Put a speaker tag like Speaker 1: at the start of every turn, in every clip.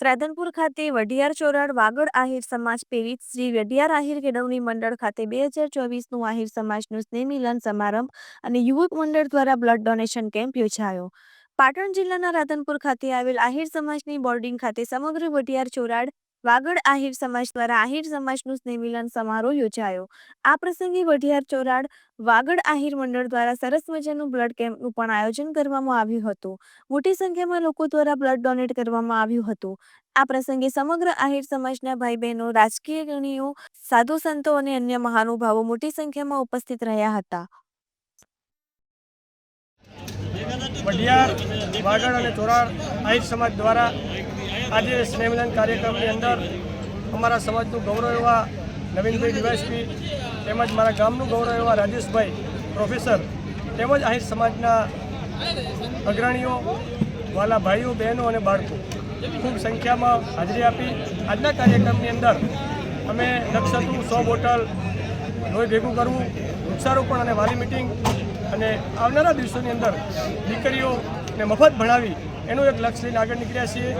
Speaker 1: રાધનપુર ખાતે વઢિયાર ચોરાડ વાગડ આહિર સમાજ પ્રેરિત શ્રી વઢિયાર આહિર કેળવણી મંડળ ખાતે બે હજાર ચોવીસનું આહિર સમાજનું સ્નેહમિલન સમારંભ અને યુવક મંડળ દ્વારા બ્લડ ડોનેશન કેમ્પ યોજાયો. પાટણ જિલ્લાના રાધનપુર ખાતે આવેલ આહિર સમાજની બોર્ડિંગ ખાતે સમગ્ર વઢિયાર ચોરાડ વાગડ આહિર સમાજ દ્વારા આહિર સમાજનું સ્નેહમિલન સમારોહ યોજાયો. આ પ્રસંગે વઢિયાર ચોરાડ વાગડ આહિર મંડળ દ્વારા સરસ મજાનું બ્લડ કેમ્પનું પણ આયોજન કરવામાં આવ્યું હતું. મોટી સંખ્યામાં લોકો દ્વારા બ્લડ ડોનેટ કરવામાં આવ્યું હતું. આ પ્રસંગે સમગ્ર આહિર સમાજના ભાઈ બહેનો રાજકીય ગણીઓ સાધુ સંતો અને અન્ય મહાનુભાવો મોટી સંખ્યામાં ઉપસ્થિત રહ્યા હતા.
Speaker 2: વઢિયાર, વાગડ અને ચોરાડ આહિર સમાજ દ્વારા આજે સ્નેહમિલન કાર્યક્રમની અંદર અમારા સમાજનું ગૌરવ એવા નવીનભાઈ ડીવાયસપી તેમજ મારા ગામનું ગૌરવ એવા રાજેશભાઈ પ્રોફેસર તેમજ અહીં સમાજના અગ્રણીઓ, વાલા ભાઈઓ, બહેનો અને બાળકો ખૂબ સંખ્યામાં હાજરી આપી. આજના કાર્યક્રમની અંદર અમે લક્ષ્ય હતું સો બોટલ લોહી ભેગું કરવું, વૃક્ષારોપણ અને વાલી મિટિંગ અને આવનારા દિવસોની અંદર દીકરીઓને મફત ભણાવી એનું એક લક્ષ્ય લઈને આગળ નીકળ્યા છીએ.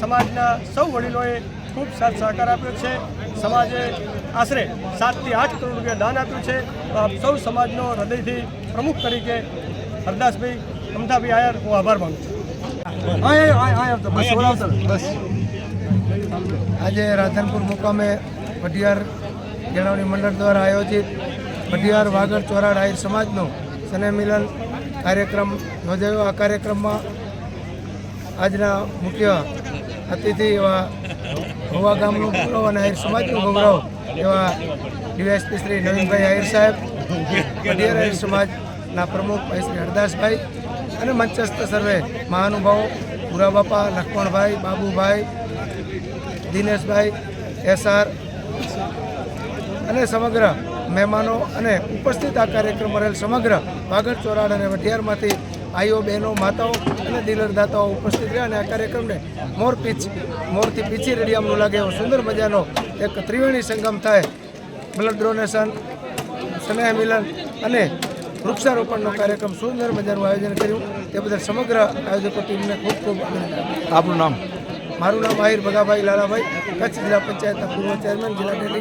Speaker 2: સમાજના સૌ વડીલોએ ખૂબ સાથ સહકાર આપ્યો છે. સમાજે આશરે સાતથી આઠ કરોડ રૂપિયા દાન આપ્યું છે. તો આપ સૌ સમાજનો હૃદયથી પ્રમુખ તરીકે હરદાસભાઈ મમતાભાઈ આયર, હું આભાર માનું છું.
Speaker 3: આજે રાધનપુર મુકામે વઢિયાર કેળવણી મંડળ દ્વારા આયોજિત વઢિયાર વાગડ ચોરાડ આહિર સમાજનો સ્નેહ મિલન કાર્યક્રમ યોજાયો. આ કાર્યક્રમમાં આજના મુખ્ય અતિથિ એવા ભવા ગામનું ગૌરવ અને આહિર સમાજનું ગૌરવ એવા ડીવાયસપી શ્રી નવીનભાઈ આહિર સાહેબ વઢિયાર આહિર સમાજના પ્રમુખ ભાઈ શ્રી હરદાસભાઈ અને મંચસ્થ સર્વે મહાનુભાવો ભૂરા બાપા લક્ષ્મણભાઈ બાબુભાઈ, દિનેશભાઈ, એસઆર અને સમગ્ર મહેમાનો અને ઉપસ્થિત આ કાર્યક્રમ રહેલ સમગ્ર વાગડ ચોરાડ અને વઢિયારમાંથી આઈઓ બહેનો માતાઓ અને દિલરદાતાઓ ઉપસ્થિત રહ્યા અને આ કાર્યક્રમને મોર પીચ મોરથી પીછી રેડિયામનું લાગે એવો સુંદર મજાનો એક ત્રિવેણી સંગમ થાય. બ્લડ ડોનેશન સ્નેહ મિલન અને વૃક્ષારોપણનો કાર્યક્રમ સુંદર મજાનું આયોજન કર્યું. તે બદલ સમગ્ર આયોજકો ટીમને ખૂબ ખૂબ અભિનંદન
Speaker 4: આપનું નામ?
Speaker 3: મારું નામ આહિર ભગાભાઈ લાલાભાઈ કચ્છ જિલ્લા પંચાયતના પૂર્વ ચેરમેન જિલ્લા ડેલીગેટ